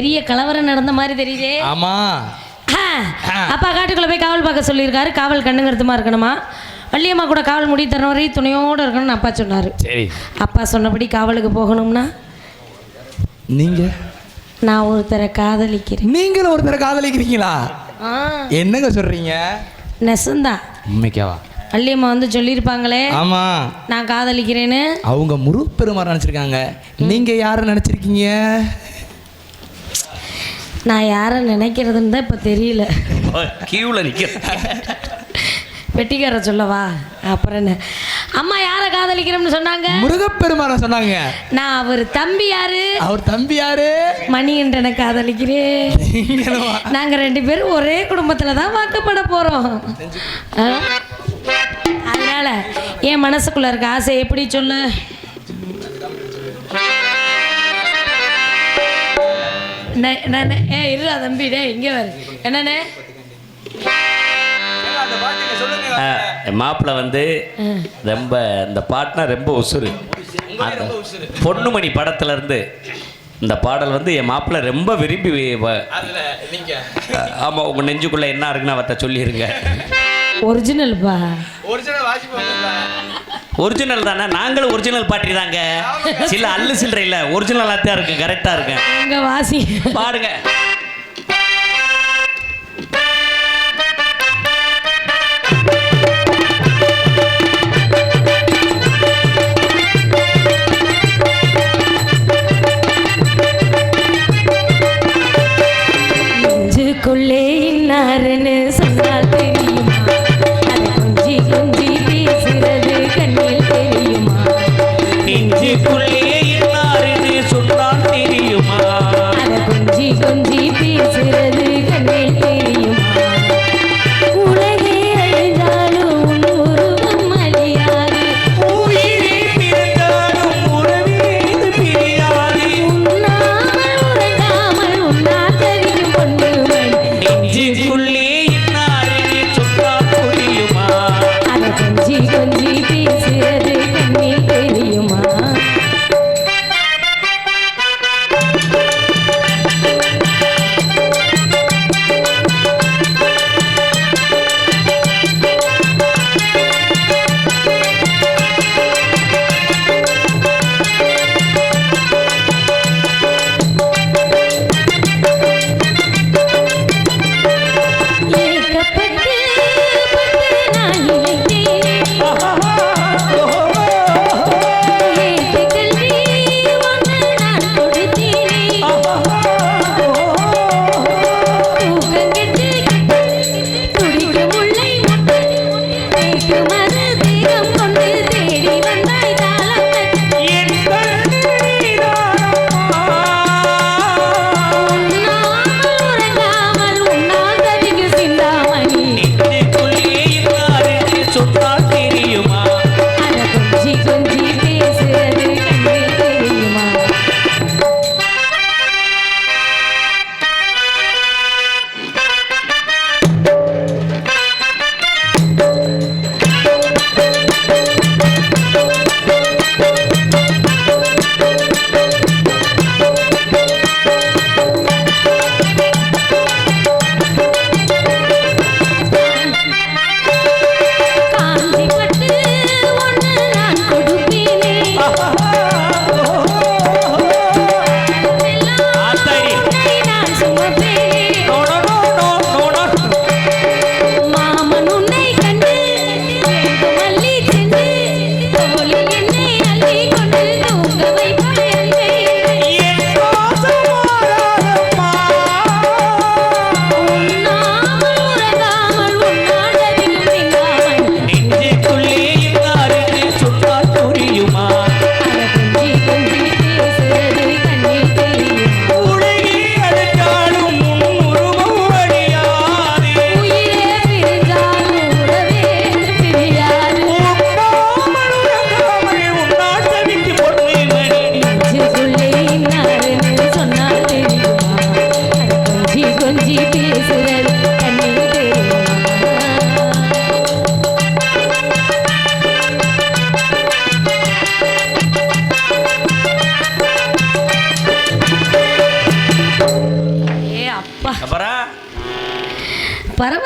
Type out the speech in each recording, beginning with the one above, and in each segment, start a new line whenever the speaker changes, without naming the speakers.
பெரிய கலவரம் நடந்த மாதிரி தெரியுதே.
ஆமா.
அப்பா காட்டுக்குள்ள போய் காவல் பார்க்க சொல்லியிருக்காரு. காவல் கண்ணுங்கருத்துமா இருக்கணுமா? வள்ளியம்மா கூட காவல் முடி தர வரை துணையோடு இருக்கணும்னு அப்பா சொன்னார்.
சரி.
அப்பா சொன்னபடி காவலுக்கு போகணும்னா?
நீங்க?
நான் ஒருத்தரை காதலிக்கிறேன்.
நீங்களும் ஒருத்தரை காதலிக்கிறீங்களா? என்னங்க சொல்றீங்க?
நெசந்தா.
உண்மைக்காவா?
வள்ளியம்மா வந்து சொல்லியிருப்பாங்களே.
ஆமா.
நான் காதலிக்கிறேன்னு.
அவங்க முருகப்பெருமாள் நினைச்சிருக்காங்க. நீங்க யார நினைச்சிருக்கீங்க?
நான் யாரை நினைக்கிறதுன்னு தான் இப்போ தெரியல.
கியூவில் நிற்கிற
வெட்டிக்கார சொல்லவா? அப்புறம் என்ன? அம்மா யாரை காதலிக்கிறோம்னு சொன்னாங்க?
முருகப்பெருமாள சொன்னாங்க.
நான் அவர் தம்பி யாரு?
அவர் தம்பி யாரு?
மணிகண்டனை காதலிக்கிறேன்.
நீங்களும்?
நாங்க ரெண்டு பேரும் ஒரே குடும்பத்துல தான் வாக்கப்பட போறோம். ஆ? அதனால என் மனசுக்குள்ள இருக்க ஆசை எப்படி சொல்லு? நானே ஏ இருடா தம்பி டே இங்க வரு என்னண்ணே
மாப்பிள்ளை வந்து ரொம்ப இந்த பாட்டுனா ரொம்ப உசுறு பொன்னுமணி படத்துல இருந்து இந்த பாடல் வந்து என் மாப்பிள்ளை ரொம்ப விரும்பி வ-
அதுல நீங்க
ஆமா உங்க நெஞ்சுக்குள்ள என்ன இருக்குன்னு அவர்கிட்ட சொல்லிடுங்க
ஒரிஜினல்ப்பா
ஒரிஜினல் வாசிப்பு
ஒரிஜினல் தானே? நாங்களும் ஒரிஜினல் பாட்டி தாங்க. சில அல்லு சில்லறை இல்லை. ஒரிஜினலாக தான் இருக்கு கரெக்டாக இருக்கு.
வாசி?
பாடுங்க.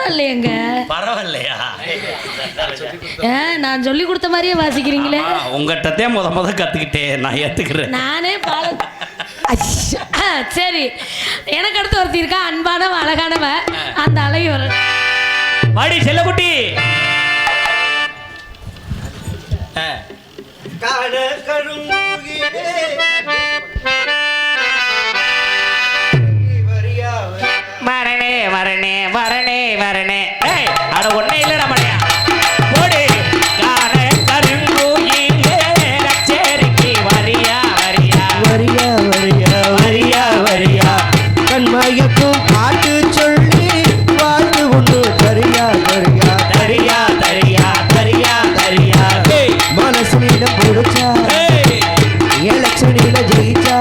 பரவாயில்லையேங்க.
பரவாயில்லையா?
நான் சொல்லி கொடுத்த மாதிரியே வாசிக்கிறீங்களே.
உங்ககிட்டதே முத முத கத்துக்கிட்டேன் நான் ஏத்துக்கிறேன்.
நானே பால சரி. எனக்கு அடுத்து ஒருத்தி இருக்கா அன்பானவ அழகானவ. அந்த அழகி ஒரு
வாடி செல்லக்குட்டி. ஆ. மரணே மரணே மரணே ஏய் அட ஒண்ணே இல்லடா மடையா போடு காண கருங்கூயிலே கச்சேரிக்கு வரியா வரியா.
வரியா வரியா வரியா வரியா. கண்மயக்கும் பாட்டு சொல்லி வாழ்த்து ஒன்று தரியா தரியா.
தரியா தரியா தரியா தரியா. ஏய்
மனசுல பிடிச்சா.
ஏய்.
எலெக்ஷனில ஜெயிச்சா.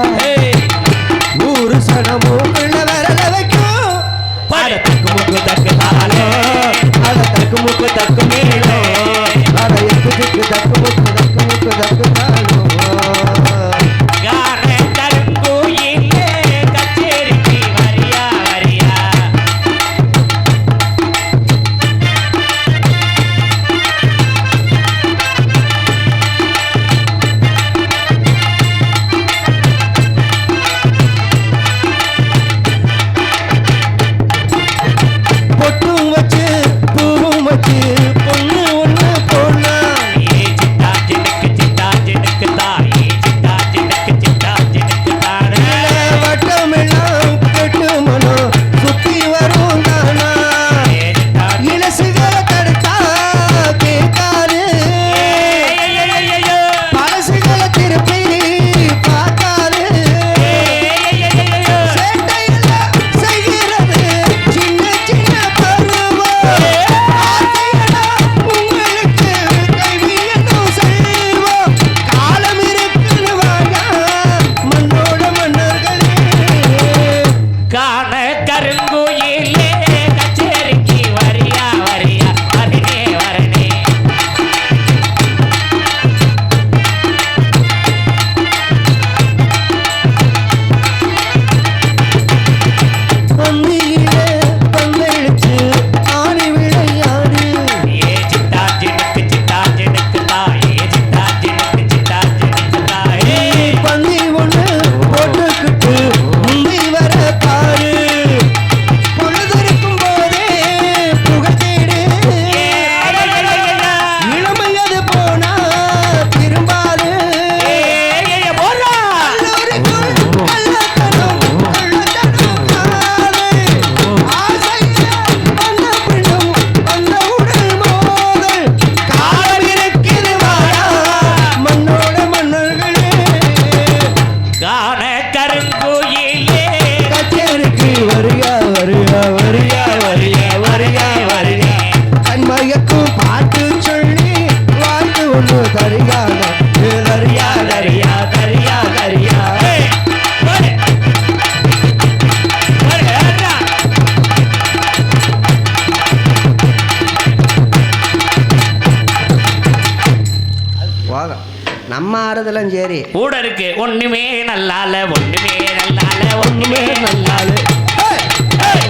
நம்ம ஆறுதலும் சரி.
கூட இருக்கு ஒண்ணுமே நல்லால ஒண்ணுமே நல்லால ஒண்ணுமே நல்லால.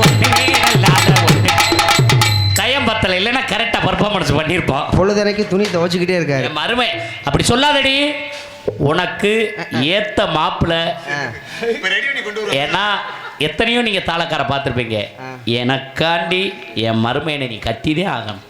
ஒண்ணுமே நல்லால ஒண்ணு. டைம் பத்தல இல்லைன்னா கரெக்டா பர்ஃபார்மன்ஸ் பண்ணியிருப்போம்
பொழுதனைக்கு துணி துவைச்சிக்கிட்டே இருக்காரு.
என் மருமை அப்படி சொல்லாதடி. உனக்கு ஏத்த மாப்பிள்ள ஏன்னா எத்தனையோ நீங்க தாளக்கார பார்த்துருப்பீங்க. எனக்காண்டி என் மருமையனை நீ கத்திதே ஆகணும்.